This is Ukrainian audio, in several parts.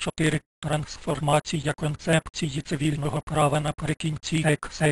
4. Трансформація концепції цивільного права наприкінці екс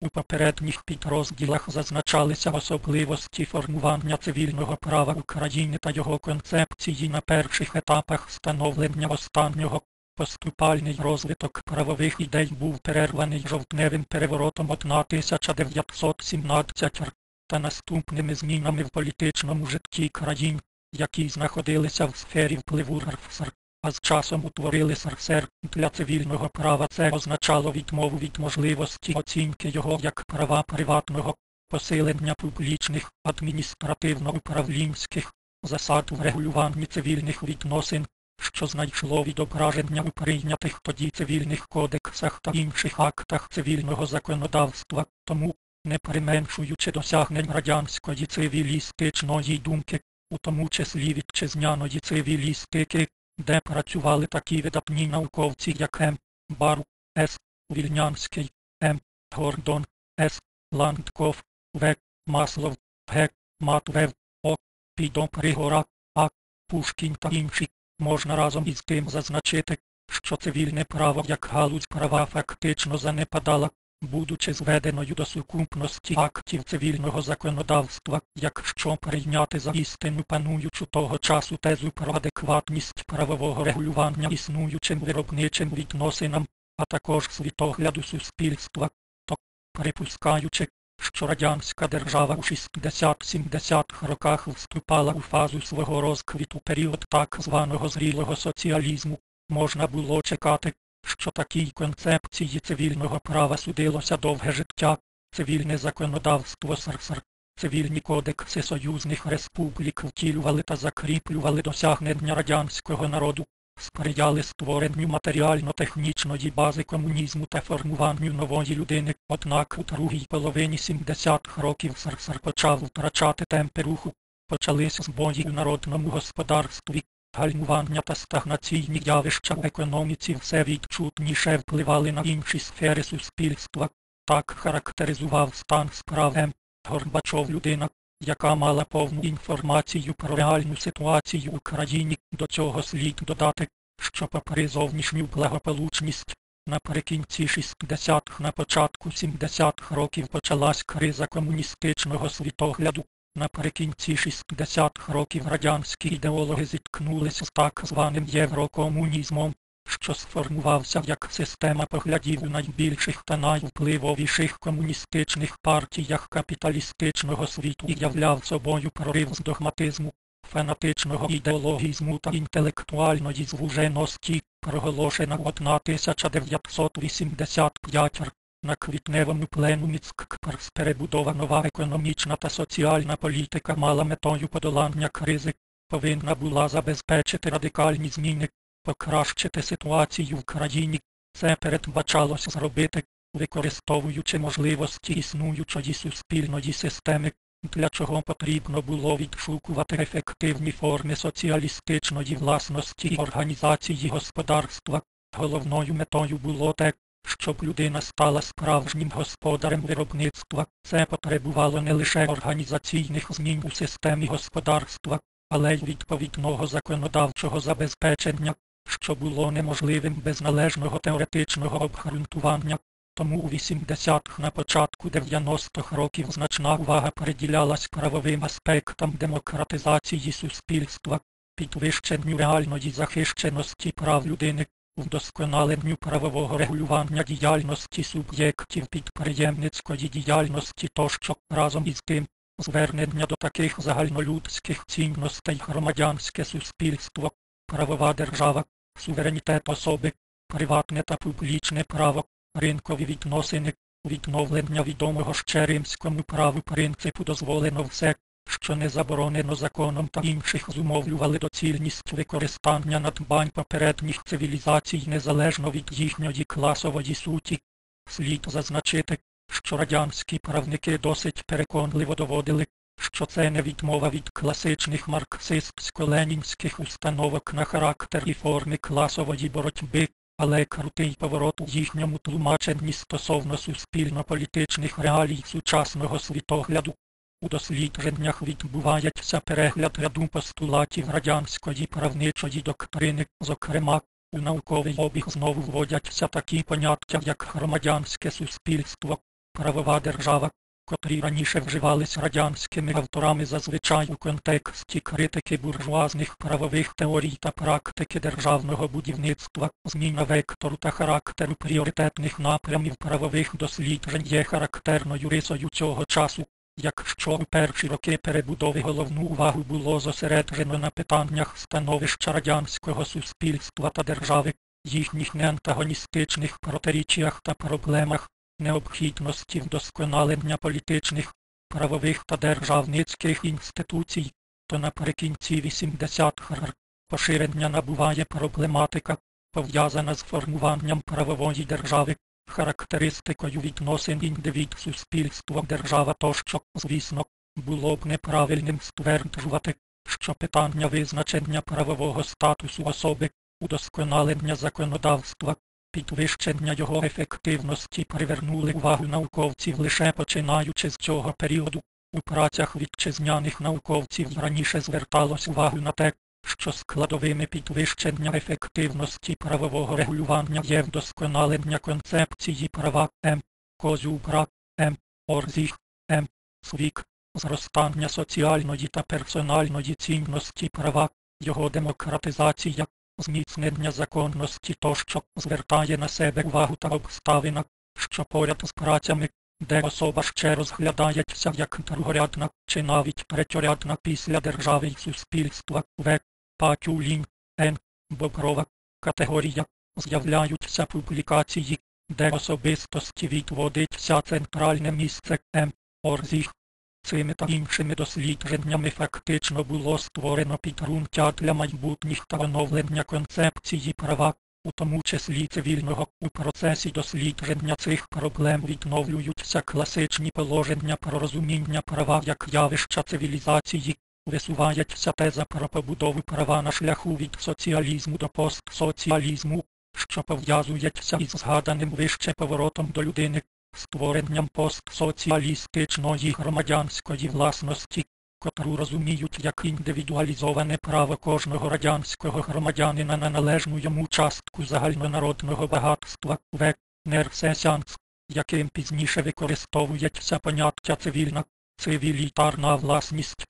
У попередніх підрозділах зазначалися особливості формування цивільного права України та його концепції на перших етапах становлення останнього. Поступальний розвиток правових ідей був перерваний жовтневим переворотом 1917 р та наступними змінами в політичному житті країн, які знаходилися в сфері впливу РФСР а з часом утворили СРСР для цивільного права. Це означало відмову від можливості оцінки його як права приватного, посилення публічних адміністративно-управлінських засад в регулюванні цивільних відносин, що знайшло відображення у прийнятих тоді цивільних кодексах та інших актах цивільного законодавства, тому, не применшуючи досягнень радянської цивілістичної думки, у тому числі вітчизняної цивілістики, де працювали такі видатні науковці, як М. Бару, С. Вільнянський, М. Гордон, С. Ландков, В. Маслов, Г. Матвев, О. Підо Пригора, А. Пушкін та інші, можна разом із тим зазначити, що цивільне право як галузь права фактично занепадала, будучи зведеною до сукупності актів цивільного законодавства, якщо прийняти за істину пануючу того часу тезу про адекватність правового регулювання існуючим виробничим відносинам, а також світогляду суспільства, то припускаючи, що радянська держава у 60-70-х роках вступала у фазу свого розквіту період так званого зрілого соціалізму, можна було чекати, що такій концепції цивільного права судилося довге життя, цивільне законодавство СРСР, цивільні кодекси союзних республік втілювали та закріплювали досягнення радянського народу, сприяли створенню матеріально-технічної бази комунізму та формуванню нової людини. Однак у другій половині 70-х років СРСР почав втрачати темпи руху, почалися збої у народному господарстві, гальмування та стагнаційні явища в економіці все відчутніше впливали на інші сфери суспільства. Так характеризував стан справ М. Горбачов людина, яка мала повну інформацію про реальну ситуацію в країні. До цього слід додати, що попри зовнішню благополучність, наприкінці 60-х на початку 70-х років почалась криза комуністичного світогляду. Наприкінці 60-х років радянські ідеологи зіткнулися з так званим єврокомунізмом, що сформувався як система поглядів у найбільших та найвпливовіших комуністичних партіях капіталістичного світу і являв собою прорив з догматизму, фанатичного ідеологізму та інтелектуальної звуженості, проголошена в 1985 р. На квітневому пленумі ЦКПРС перебудова нова економічна та соціальна політика мала метою подолання кризи, повинна була забезпечити радикальні зміни, покращити ситуацію в країні. Це передбачалося зробити, використовуючи можливості існуючої суспільної системи, для чого потрібно було відшукувати ефективні форми соціалістичної власності і організації господарства. Головною метою було те, щоб людина стала справжнім господарем виробництва, це потребувало не лише організаційних змін у системі господарства, але й відповідного законодавчого забезпечення, що було неможливим без належного теоретичного обґрунтування. Тому у 80-х на початку 90-х років значна увага приділялась правовим аспектам демократизації суспільства, підвищенню реальної захищеності прав людини, вдосконаленню правового регулювання діяльності суб'єктів підприємницької діяльності тощо разом із тим звернення до таких загальнолюдських цінностей громадянське суспільство, правова держава, суверенітет особи, приватне та публічне право, ринкові відносини, відновлення відомого ще римському праву принципу дозволено все, що не заборонено законом та інших зумовлювали доцільність використання надбань попередніх цивілізацій незалежно від їхньої класової суті. Слід зазначити, що радянські правники досить переконливо доводили, що це не відмова від класичних марксистсько-ленінських установок на характер і форми класової боротьби, але крутий поворот у їхньому тлумаченні стосовно суспільно-політичних реалій сучасного світогляду. У дослідженнях відбувається перегляд ряду постулатів радянської правничої доктрини, зокрема, У науковий обіг знову вводяться такі поняття, як громадянське суспільство, правова держава, котрі раніше вживались радянськими авторами зазвичай у контексті критики буржуазних правових теорій та практики державного будівництва, зміна вектору та характеру пріоритетних напрямів правових досліджень є характерною рисою цього часу. Якщо у перші роки перебудови головну увагу було зосереджено на питаннях становища радянського суспільства та держави, їхніх неантагоністичних протиріччях та проблемах, необхідності вдосконалення політичних, правових та державницьких інституцій, то наприкінці 80-х поширення набуває проблематика, пов'язана з формуванням правової держави, характеристикою відносин індивід суспільство держава тощо, звісно, було б неправильним стверджувати, що питання визначення правового статусу особи, удосконалення законодавства, підвищення його ефективності привернули увагу науковців лише починаючи з цього періоду. У працях вітчизняних науковців раніше зверталось увагу на те, що складовими підвищення ефективності правового регулювання є вдосконалення концепції права М, Козюбра, М, Орзіх, М, Свік, зростання соціальної та персональної цінності права, його демократизація, зміцнення законності тощо звертає на себе увагу та обставина, що поряд з працями, де особа ще розглядається як другорядна чи навіть третьорядна після держави й суспільства В. Патюлін, Н. Боброва, категорія, з'являються публікації, де особистості відводиться центральне місце М. Орзіх. Цими та іншими дослідженнями фактично було створено підґрунтя для майбутніх та оновлення концепції права, у тому числі цивільного. У процесі дослідження цих проблем відновлюються класичні положення про розуміння права як явища цивілізації, висувається теза про побудову права на шляху від соціалізму до постсоціалізму, що пов'язується із згаданим вище поворотом до людини, створенням постсоціалістичної громадянської власності, котру розуміють як індивідуалізоване право кожного радянського громадянина на належну йому частку загальнонародного багатства В. Нерсесянс, яким пізніше використовується поняття цивільна, цивілітарна власність.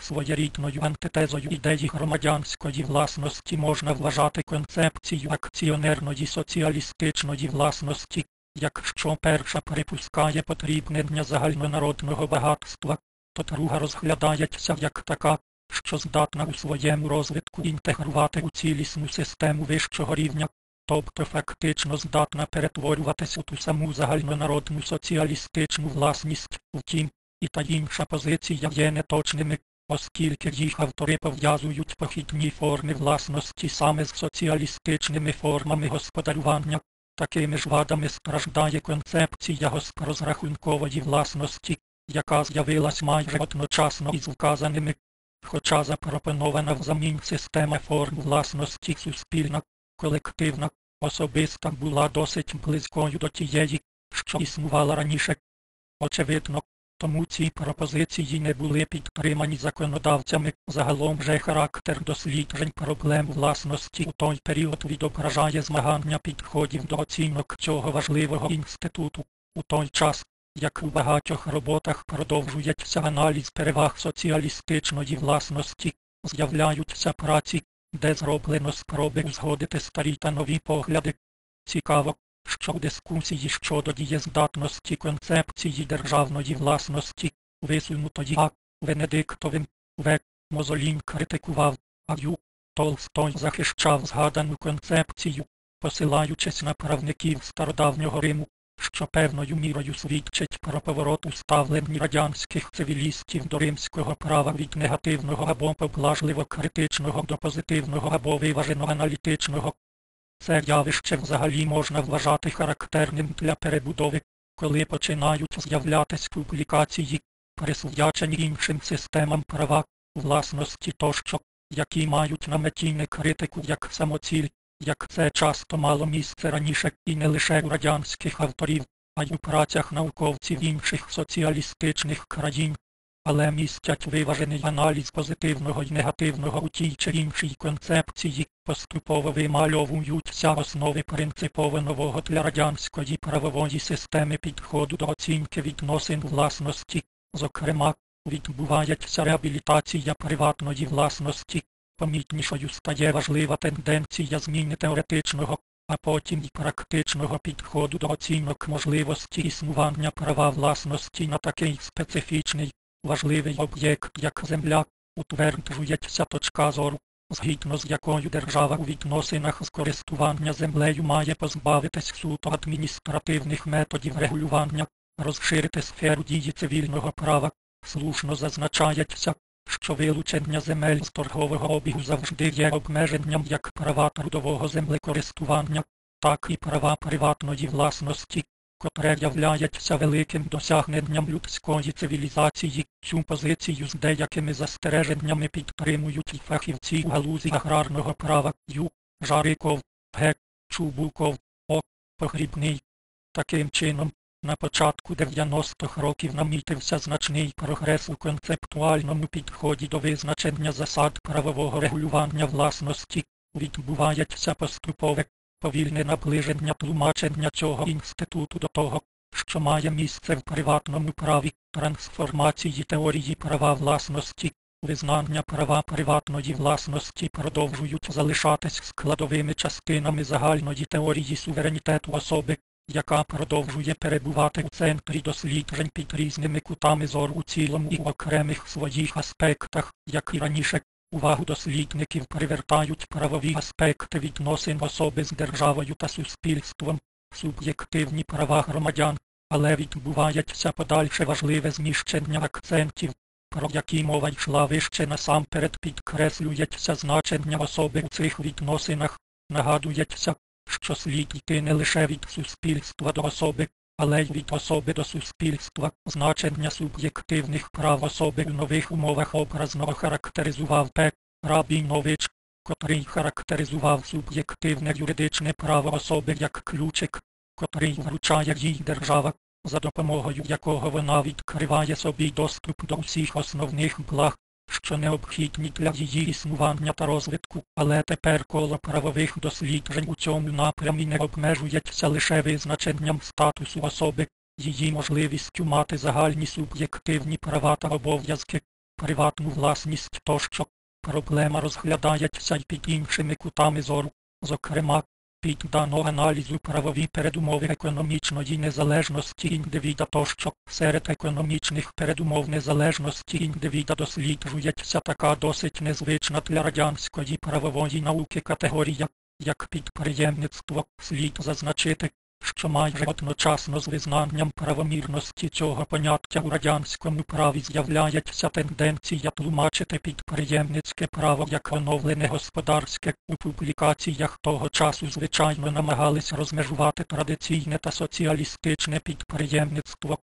Своєрідною антитезою ідеї громадянської власності. Можна вважати концепцію акціонерної соціалістичної власності, якщо перша припускає потрібнення загальнонародного багатства, то друга розглядається як така, що здатна у своєму розвитку інтегрувати у цілісну систему вищого рівня, тобто фактично здатна перетворюватися у ту саму загальнонародну соціалістичну власність, втім, і та інша позиція є неточними оскільки їх автори пов'язують похідні форми власності саме з соціалістичними формами господарювання, такими ж вадами страждає концепція госпрозрахункової власності, яка з'явилась майже одночасно із вказаними, хоча запропонована взамін система форм власності суспільна, колективна, особиста була досить близькою до тієї, що існувала раніше. Очевидно, тому ці пропозиції не були підтримані законодавцями. Загалом же характер досліджень проблем власності у той період відображає змагання підходів до оцінок цього важливого інституту. У той час, як у багатьох роботах продовжується аналіз переваг соціалістичної власності, з'являються праці, де зроблено спроби узгодити старі та нові погляди. Цікаво, що в дискусії щодо дієздатності концепції державної власності, висунутої А. Венедиктовим, В. Мозолін критикував, а Ю. Толстой захищав згадану концепцію, посилаючись на правників стародавнього Риму, що певною мірою свідчить про поворот у ставленні радянських цивілістів до римського права від негативного або поблажливо критичного до позитивного або виважено аналітичного. Це явище взагалі можна вважати характерним для перебудови, коли починають з'являтись публікації, присвячені іншим системам права, власності тощо, які мають на меті не критику як самоціль, як це часто мало місце раніше і не лише у радянських авторів, а й у працях науковців інших соціалістичних країн. Але містять виважений аналіз позитивного і негативного у тій чи іншій концепції, поступово вимальовуються основи принципово нового для радянської правової системи підходу до оцінки відносин власності, зокрема, відбувається реабілітація приватної власності, помітнішою стає важлива тенденція зміни теоретичного, а потім і практичного підходу до оцінок можливості існування права власності на такий специфічний, важливий об'єкт, як земля, утверджується точка зору, згідно з якою держава у відносинах з користування землею має позбавитись суто адміністративних методів регулювання, розширити сферу дії цивільного права, слушно зазначається, що вилучення земель з торгового обігу завжди є обмеженням як права трудового землекористування, так і права приватної власності, котре являється великим досягненням людської цивілізації. Цю позицію з деякими застереженнями підтримують і фахівці у галузі аграрного права Ю, Жариков, Г. Чубуков, О. Погрібний. Таким чином, на початку 90-х років намітився значний прогрес у концептуальному підході до визначення засад правового регулювання власності, відбувається поступове, повільне наближення тлумачення цього інституту до того, що має місце в приватному праві, трансформації теорії права власності, визнання права приватної власності продовжують залишатись складовими частинами загальної теорії суверенітету особи, яка продовжує перебувати у центрі досліджень під різними кутами зору у цілому і в окремих своїх аспектах, як і раніше. Увагу дослідників привертають правові аспекти відносин особи з державою та суспільством, суб'єктивні права громадян, але відбувається подальше важливе зміщення акцентів, про які мова йшла вище насамперед підкреслюється значення особи у цих відносинах, нагадується, що слід йти не лише від суспільства до особи, але й від особи до суспільства. Значення суб'єктивних прав особи в нових умовах образно характеризував П. Рабінович, котрий характеризував суб'єктивне юридичне право особи як ключик, котрий вручає їй держава, за допомогою якого вона відкриває собі доступ до всіх основних благ, що необхідні для її існування та розвитку, але тепер коло правових досліджень у цьому напрямі не обмежується лише визначенням статусу особи, її можливістю мати загальні суб'єктивні права та обов'язки, приватну власність тощо. Проблема розглядається й під іншими кутами зору, зокрема, піддано аналізу правові передумови економічної незалежності індивіда тощо серед економічних передумов незалежності індивіда досліджується така досить незвична для радянської правової науки категорія, як підприємництво. Слід зазначити, що майже одночасно з визнанням правомірності цього поняття у радянському праві з'являється тенденція тлумачити підприємницьке право як оновлене господарське. У публікаціях того часу звичайно намагались розмежувати традиційне та соціалістичне підприємництво,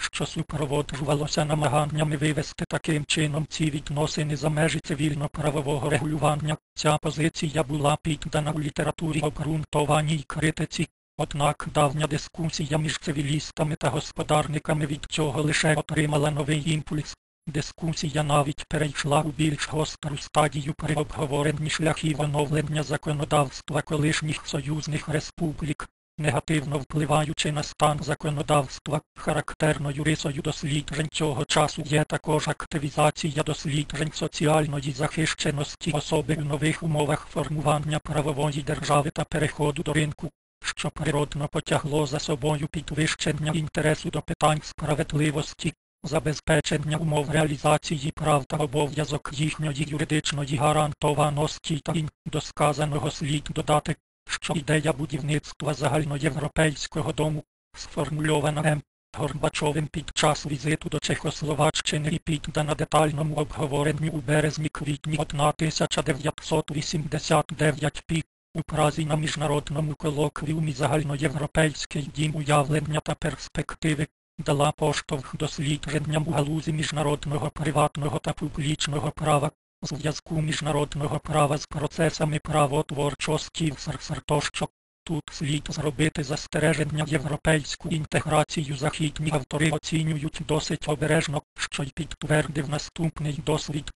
що супроводжувалося намаганнями вивести таким чином ці відносини за межі цивільно-правового регулювання. Ця позиція була піддана у літературі обґрунтованій критиці. Однак давня дискусія між цивілістами та господарниками від цього лише отримала новий імпульс. Дискусія навіть перейшла у більш гостру стадію при обговоренні шляхів оновлення законодавства колишніх союзних республік, негативно впливаючи на стан законодавства, характерною рисою досліджень цього часу є також активізація досліджень соціальної захищеності особи в нових умовах формування правової держави та переходу до ринку що природно потягло за собою підвищення інтересу до питань справедливості, забезпечення умов реалізації прав та обов'язок їхньої юридичної гарантованості та до сказаного слід додати, що ідея будівництва загальноєвропейського дому, сформульована М. Горбачовим під час візиту до Чехословаччини і піддана детальному обговоренню у березні квітні 1989 пі. У Празі на міжнародному колоквіумі загальноєвропейський дім уявлення та перспективи дала поштовх дослідженням у галузі міжнародного приватного та публічного права, зв'язку міжнародного права з процесами правотворчості в тощо. тут слід зробити застереження європейську інтеграцію західні автори оцінюють досить обережно, що й підтвердив наступний досвід.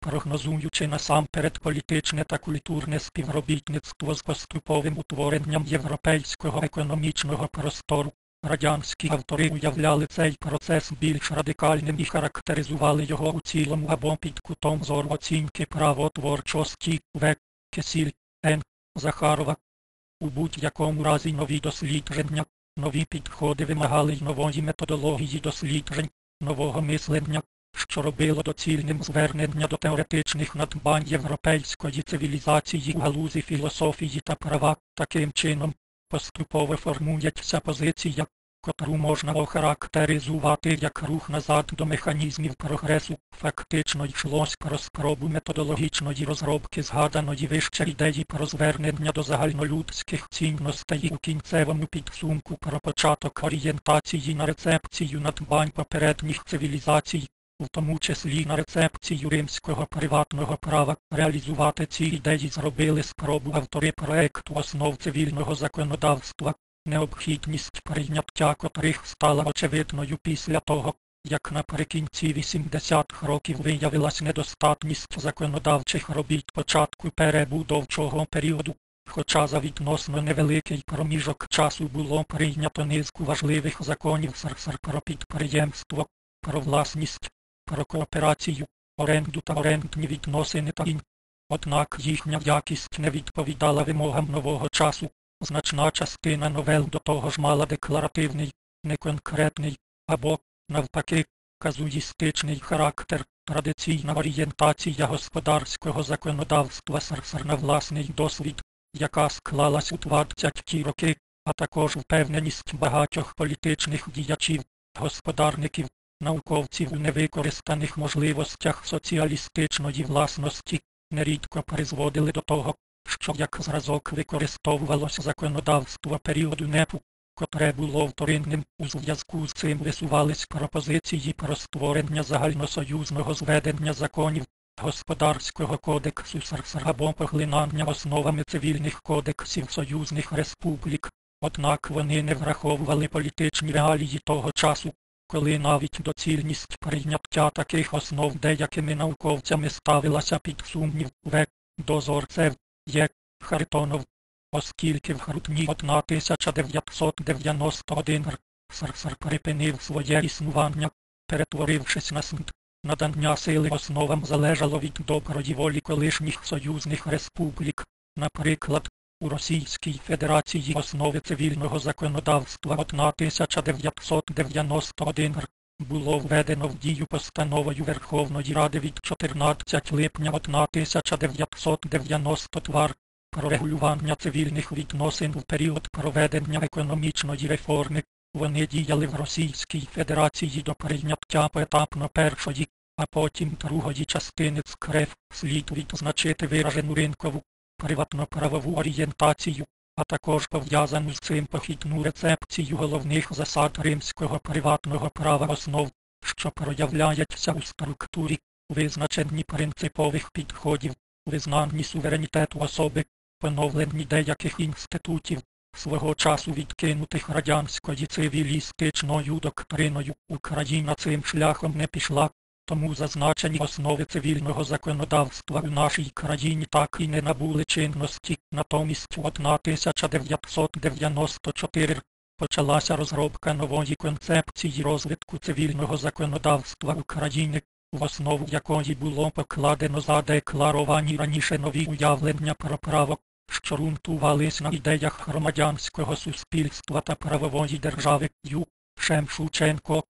Прогнозуючи насамперед політичне та культурне співробітництво з поступовим утворенням європейського економічного простору, радянські автори уявляли цей процес більш радикальним і характеризували його у цілому або під кутом зору оцінки правотворчості В. Кесіль, Н. Захарова. У будь-якому разі нові дослідження, нові підходи вимагали й нової методології досліджень, нового мислення, що робило доцільним звернення до теоретичних надбань європейської цивілізації у галузі філософії та права, таким чином поступово формується позиція, котру можна охарактеризувати як рух назад до механізмів прогресу, фактично йшлось про спробу методологічної розробки згаданої вище ідеї про звернення до загальнолюдських цінностей у кінцевому підсумку про початок орієнтації на рецепцію надбань попередніх цивілізацій, в тому числі на рецепцію римського приватного права, реалізувати ці ідеї зробили спробу автори проекту основ цивільного законодавства, необхідність прийняття котрих стала очевидною після того, як наприкінці 80-х років виявилась недостатність законодавчих робіт початку перебудовчого періоду. Хоча за відносно невеликий проміжок часу було прийнято низку важливих законів СРСР про підприємство, про власність, про кооперацію, оренду та орендні відносини та ін. Однак їхня якість не відповідала вимогам нового часу. Значна частина новел до того ж мала декларативний, неконкретний або, навпаки, казуїстичний характер, традиційна орієнтація господарського законодавства СРСР на власний досвід, яка склалась у 20-ті роки, а також впевненість багатьох політичних діячів, господарників, науковців у невикористаних можливостях соціалістичної власності, нерідко призводили до того, що як зразок використовувалось законодавство періоду непу, котре було вторинним у зв'язку з цим висувались пропозиції про створення загальносоюзного зведення законів Господарського кодексу СРСР або поглинання основами цивільних кодексів союзних республік, однак вони не враховували політичні реалії того часу, коли навіть доцільність прийняття таких основ деякими науковцями ставилася під сумнів В. Дозорцев Є. Харитонов, оскільки в грудні 1991 р. СРСР припинив своє існування, перетворившись на суд. Надання сили основам залежало від доброї волі колишніх союзних республік, наприклад, у Російській Федерації основи цивільного законодавства 1991 р. було введено в дію постановою Верховної Ради від 14 липня 1992 р. про регулювання цивільних відносин в період проведення економічної реформи. Вони діяли в Російській Федерації до прийняття поетапно першої, а потім другої частини ЦКРФ слід відзначити виражену ринкову приватно-правову орієнтацію, а також пов'язану з цим похідну рецепцію головних засад римського приватного права основ, що проявляються у структурі, визначенні принципових підходів, визнанні суверенітету особи, поновленні деяких інститутів, свого часу відкинутих радянською цивілістичною доктриною. Україна цим шляхом не пішла, тому зазначені основи цивільного законодавства у нашій країні так і не набули чинності, натомість 1994 почалася розробка нової концепції розвитку цивільного законодавства України, в основу якої було покладено задекларовані раніше нові уявлення про право, що ґрунтувались на ідеях громадянського суспільства та правової держави. Ю. Шемшученко